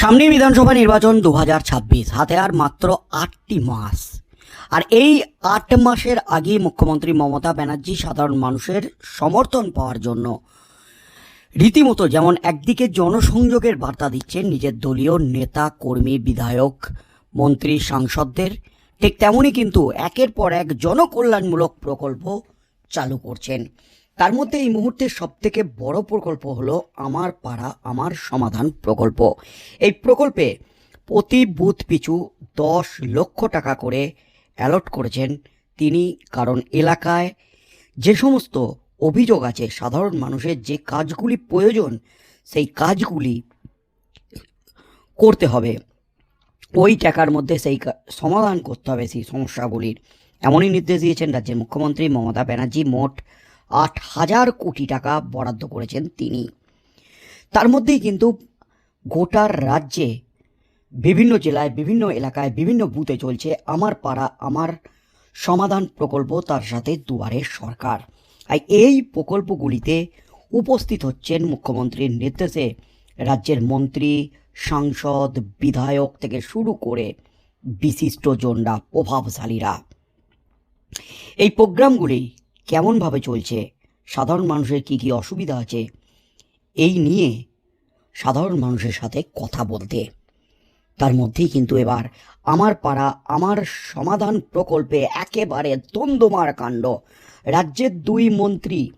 সামনে বিধানসভা নির্বাচন দু হাজার ছাব্বিশ। হাতে আর মাত্র আটটি মাস। আর এই আট মাসের আগে মুখ্যমন্ত্রী মমতা ব্যানার্জি সাধারণ মানুষের সমর্থন পাওয়ার জন্য রীতিমতো যেমন একদিকে জনসংযোগের বার্তা দিচ্ছেন নিজের দলীয় নেতা, কর্মী, বিধায়ক, মন্ত্রী, সাংসদদের, ঠিক তেমনই কিন্তু একের পর এক জনকল্যাণমূলক প্রকল্প চালু করছেন। তার মধ্যে এই মুহূর্তে সবথেকে বড় প্রকল্প হলো আমার পাড়া, আমার সমাধান প্রকল্প। এই প্রকল্পে প্রতি বুথ পিছু দশ লক্ষ টাকা করে অ্যালট করেছেন তিনি, কারণ এলাকায় যে সমস্ত অভিযোগ আছে, সাধারণ মানুষের যে কাজগুলি প্রয়োজন, সেই কাজগুলি করতে হবে। ওই টাকার মধ্যে সেই সমাধান করতে হবে সেই সমস্যাগুলির। এমনই নির্দেশ দিয়েছেন রাজ্যের মুখ্যমন্ত্রী মমতা ব্যানার্জি মোট আট হাজার কোটি টাকা বরাদ্দ করেছেন তিনি। তার মধ্যেই কিন্তু গোটার রাজ্যে, বিভিন্ন জেলায়, বিভিন্ন এলাকায়, বিভিন্ন বুথে চলছে আমার পাড়া, আমার সমাধান প্রকল্প তার সাথে দুয়ারে সরকার। আর এই প্রকল্পগুলিতে উপস্থিত হচ্ছেন মুখ্যমন্ত্রীর নির্দেশে রাজ্যের মন্ত্রী, সাংসদ, বিধায়ক থেকে শুরু করে বিশিষ্ট জনরা, প্রভাবশালীরা। এই প্রোগ্রামগুলি কেমনভাবে চলছে? সাধারণ মানুষের কী কী অসুবিধা আছে? এই নিয়ে সাধারণ মানুষের সাথে কথা বলতে। তার মধ্যেই কিন্তু এবার আমার পাড়া, আমার সমাধান প্রকল্পে একেবারে দ্বন্দ্বমার কাণ্ড। রাজ্যের দুই মন্ত্রী,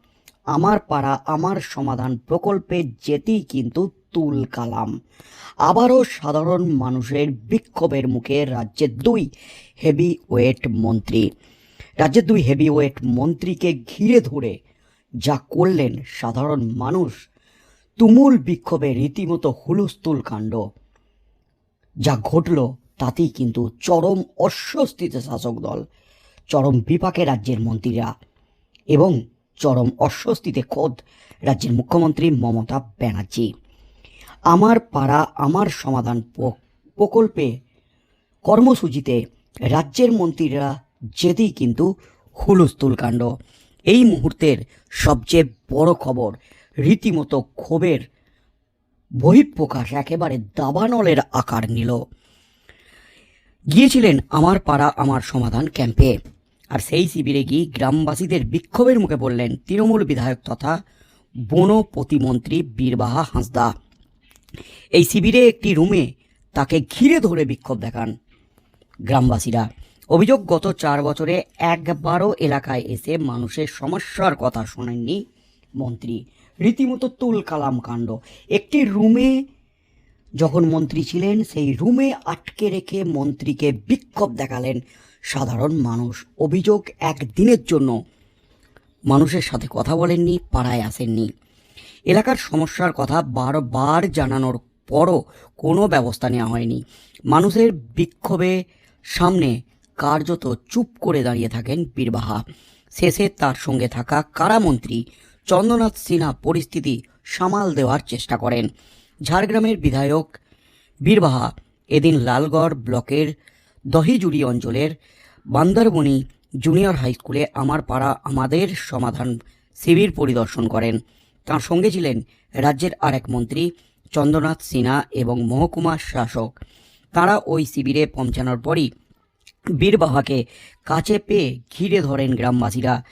আমার পাড়া, আমার সমাধান প্রকল্পে যেতেই কিন্তু তুল কালাম। আবারও সাধারণ মানুষের বিক্ষোভের মুখে রাজ্যের দুই হেভি ওয়েট মন্ত্রী রাজ্যের দুই হেভিওয়েট মন্ত্রীকে ঘিরে ধরে যা করলেন সাধারণ মানুষ, তুমুল বিক্ষোভে রীতিমতো হুলস্থুল কাণ্ড। যা ঘটল তাতেই কিন্তু চরম অস্বস্তিতে শাসক দল, চরম বিপাকে রাজ্যের মন্ত্রীরা এবং চরম অস্বস্তিতে খোদ রাজ্যের মুখ্যমন্ত্রী মমতা ব্যানার্জি। আমার পাড়া, আমার সমাধান প্রকল্পে কর্মসূচিতে রাজ্যের মন্ত্রীরা যেতেই কিন্তু হুলস্থুল কাণ্ড। এই মুহূর্তের সবচেয়ে বড় খবর রীতিমতো ক্ষোভের বহিঃপ্রকাশ একেবারে দাবানলের আকার নিল। গিয়েছিলেন আমার পাড়া আমার সমাধান ক্যাম্পে। আর সেই শিবিরে গিয়ে গ্রামবাসীদের বিক্ষোভের মুখে বললেন, তৃণমূল বিধায়ক তথা বন প্রতিমন্ত্রী বীরবাহা হাঁসদা, এই শিবিরে একটি রুমে তাকে ঘিরে ধরে বিক্ষোভ দেখান গ্রামবাসীরা। অভিযোগ, গত চার বছরে একবারও এলাকায় এসে মানুষের সমস্যার কথা শোনেননি মন্ত্রী। রীতিমতো তুল কালাম কাণ্ড। একটি রুমে যখন মন্ত্রী ছিলেন, সেই রুমে আটকে রেখে মন্ত্রীকে বিক্ষোভ দেখালেন সাধারণ মানুষ। অভিযোগ একদিনের জন্য মানুষের সাথে কথা বলেননি, পাড়ায় আসেননি। এলাকার সমস্যার কথা বারবার জানানোর পরও কোনো ব্যবস্থা নেওয়া হয়নি। মানুষের বিক্ষোভে সামনে কার্যত চুপ করে দাঁড়িয়ে থাকেন বীরবাহা শেষে তার সঙ্গে থাকা কারামন্ত্রী চন্দ্রনাথ সিনহা পরিস্থিতি সামাল দেওয়ার চেষ্টা করেন। ঝাড়গ্রামের বিধায়ক বীরবাহা এদিন লালগড় ব্লকের দহিজুড়ি অঞ্চলের বান্দারবনি জুনিয়র হাই স্কুলে আমার পাড়া আমাদের সমাধান শিবির পরিদর্শন করেন। তার সঙ্গে ছিলেন রাজ্যের আরেক মন্ত্রী চন্দ্রনাথ সিনহা এবং মহকুমা শাসক। তারা ওই শিবিরে পৌঁছানোর পরই বীরবাহাকে কাছে পেয়ে ঘিরে ধরেন গ্রামবাসীরা।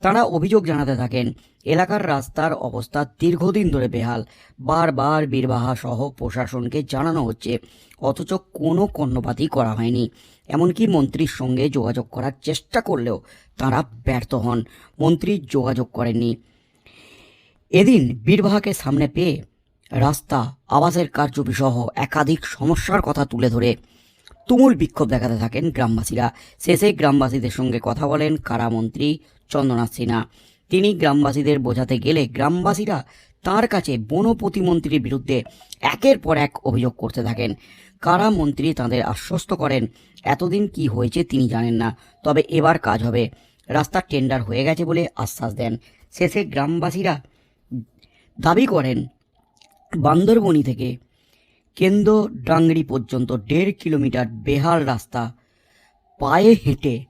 তারা অভিযোগ জানাতে থাকেন, এলাকার রাস্তার অবস্থা দীর্ঘদিন ধরে বেহাল। বারবার বীরবাহা সহ প্রশাসনকে জানানো হচ্ছে, অথচ কোনো কর্ণপাতই করা হয়নি। এমনকি মন্ত্রীর সঙ্গে যোগাযোগ করার চেষ্টা করলেও তারা ব্যর্থ হন। মন্ত্রী যোগাযোগ করেননি। এদিন বীরবাহাকে সামনে পেয়ে রাস্তা আবাসের কার্যবিসহ একাধিক সমস্যার কথা তুলে ধরে তুমুল বিক্ষোভ দেখাতে থাকেন গ্রামবাসীরা। শেষে গ্রামবাসীদের সঙ্গে কথা বলেন কারামন্ত্রী চন্দ্রনাথ সিনহা। তিনি গ্রামবাসীদের বোঝাতে গেলে গ্রামবাসীরা তার কাছে বন প্রতিমন্ত্রীর বিরুদ্ধে একের পর এক অভিযোগ করতে থাকেন। কারামন্ত্রী তাদের আশ্বস্ত করেন? এতদিন কি হয়েছে তিনি জানেন না, তবে এবার কাজ হবে। রাস্তার টেন্ডার হয়ে গেছে বলে আশ্বাস দেন। শেষে গ্রামবাসীরা দাবি করেন বান্দরবনি থেকে কেন্দ্র ডাংরি পর্যন্ত দেড় কিলোমিটার বেহাল রাস্তা পায়ে হেঁটে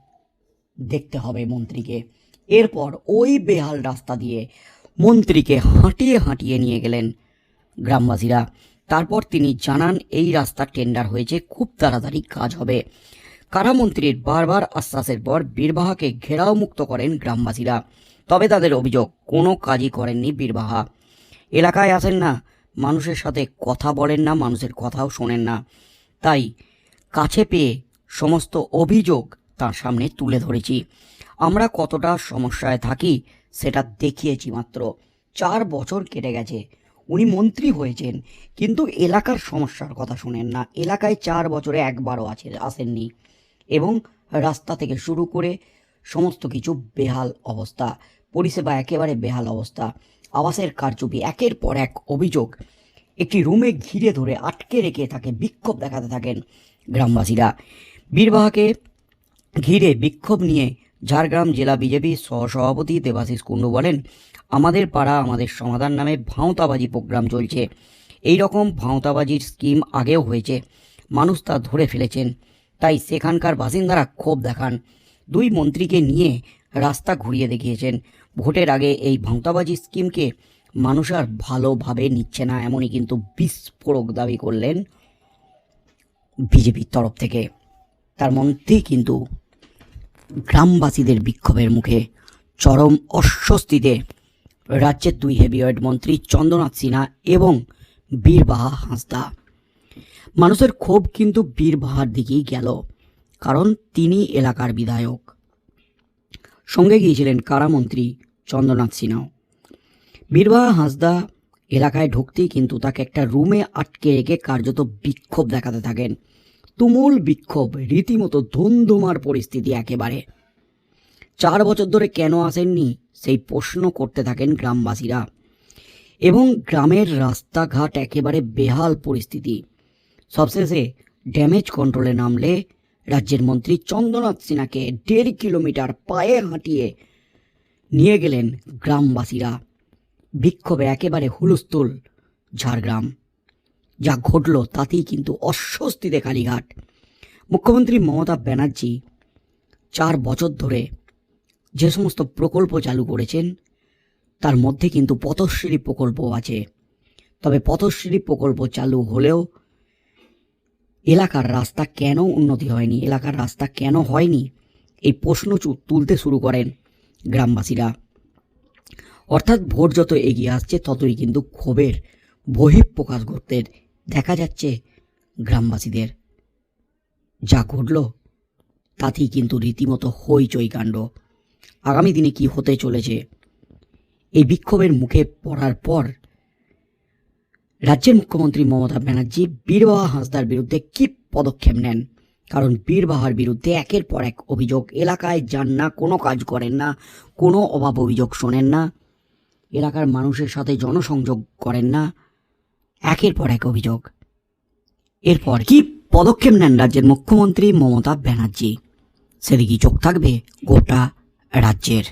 দেখতে হবে মন্ত্রীকে। এরপর ওই বেহাল রাস্তা দিয়ে মন্ত্রীকে হাঁটিয়ে হাঁটিয়ে নিয়ে গেলেন গ্রামবাসীরা। তারপর তিনি জানান, এই রাস্তা টেন্ডার হয়েছে, খুব তাড়াতাড়ি কাজ হবে। কারামন্ত্রীর বারবার আশ্বাসের পর বীরবাহাকে ঘেরাও মুক্ত করেন গ্রামবাসীরা। তবে তাদের অভিযোগ, কোনো কাজই করেননি বীরবাহা। এলাকায় আসেন না? মানুষের সাথে কথা বলেন না, মানুষের কথাও শোনেন না। তাই কাছে পেয়ে সমস্ত অভিযোগ তার সামনে তুলে ধরেছি। আমরা কতটা সমস্যায় থাকি সেটা দেখিয়েছি মাত্র। চার বছর কেটে গেছে। উনি মন্ত্রী হয়েছেন, কিন্তু এলাকার সমস্যার কথা শোনেন না। এলাকায় চার বছরে একবারও আছে, আসেননি। এবং রাস্তা থেকে শুরু করে সমস্ত কিছু বেহাল অবস্থা। পরিষেবা একেবারে বেহাল অবস্থা। আবাসের কারচুপি, একের পর এক অভিযোগ। একটি রুমে ঘিরে ধরে আটকে রেখে তাকে বিক্ষোভ দেখাতে থাকেন গ্রামবাসীরা। বীরবাহাকে ঘিরে বিক্ষোভ নিয়ে ঝাড়গ্রাম জেলা বিজেপি সহসভাপতি দেবাশিস কুণ্ডু বলেন, আমাদের পাড়া, আমাদের সমাধান নামে ভাঁওতাবাজি প্রোগ্রাম চলছে। এই রকম ভাঁওতাবাজির স্কিম আগেও হয়েছে। মানুষ তা ধরে ফেলেছেন। তাই সেখানকার বাসিন্দারা ক্ষোভ দেখান। দুই মন্ত্রীকে নিয়ে রাস্তা ঘুরিয়ে দেখিয়েছেন। ভোটের আগে এই ভাঁওতাবাজি স্কিমকে মানুষ আর ভালোভাবে নিচ্ছে না, এমনই কিন্তু বিস্ফোরক দাবি করলেন বিজেপির তরফ থেকে। তার মধ্যেই কিন্তু গ্রামবাসীদের বিক্ষোভের মুখে চরম অস্বস্তিতে রাজ্যের দুই হেভিওয়েট মন্ত্রী চন্দ্রনাথ সিনহা এবং বীরবাহা হাঁসদা। মানুষের ক্ষোভ কিন্তু বীরবাহার দিকেই গেল, কারণ তিনি এলাকার বিধায়ক। সঙ্গে গিয়েছিলেন কারামন্ত্রী চন্দ্রনাথ সিনহাও বীরবাহা হাঁসদা এলাকায় ঢুকতেই কিন্তু তাকে একটা রুমে আটকে রেখে কার্যত বিক্ষোভ দেখাতে থাকেন। তুমুল বিক্ষোভ, রীতিমতো ধুমধুমার পরিস্থিতি একেবারে। চার বছর ধরে কেন আসেননি, সেই প্রশ্ন করতে থাকেন গ্রামবাসীরা। এবং গ্রামের রাস্তাঘাট একেবারে বেহাল পরিস্থিতি। সবশেষে ড্যামেজ কন্ট্রোলে নামলে রাজ্যের মন্ত্রী চন্দ্রনাথ সিনহাকে দেড় কিলোমিটার পায়ে হাঁটিয়ে নিয়ে গেলেন গ্রামবাসীরা। বিক্ষোভে একেবারে হুলস্থুল ঝাড়গ্রাম। যা ঘটল তাতেই কিন্তু অস্বস্তিতে কালীঘাট। মুখ্যমন্ত্রী মমতা ব্যানার্জি চার বছর ধরে যে সমস্ত প্রকল্প চালু করেছেন, তার মধ্যে কিন্তু পথশ্রী প্রকল্প আছে। তবে পথশ্রী প্রকল্প চালু হলেও এলাকার রাস্তা কেন উন্নতি হয়নি, এলাকার রাস্তা কেন হয়নি, এই প্রশ্ন তুলতে শুরু করেন গ্রামবাসীরা। অর্থাৎ ভোট যত এগিয়ে আসছে, ততই কিন্তু ক্ষোভের বহিঃপ্রকাশ করতে দেখা যাচ্ছে গ্রামবাসীদের। যা ঘটল, তাতেই কিন্তু রীতিমতো হইচই কাণ্ড। আগামী দিনে কি হতে চলেছে, এই বিক্ষোভের মুখে পড়ার পর রাজ্যের মুখ্যমন্ত্রী মমতা ব্যানার্জি বীরবাহা হাঁসদার বিরুদ্ধে কি পদক্ষেপ নেন? কারণ বীরবাহার বিরুদ্ধে একের পর এক অভিযোগ। এলাকায় যান না, কোনো কাজ করেন না, কোনো অভাব অভিযোগ শোনেন না। এলাকার মানুষের সাথে জনসংযোগ করেন না। একের পর এক অভিযোগ। এরপর কি পদক্ষেপ নেন রাজ্যের মুখ্যমন্ত্রী মমতা ব্যানার্জি? সেদিকে চোখ থাকবে গোটা রাজ্যের।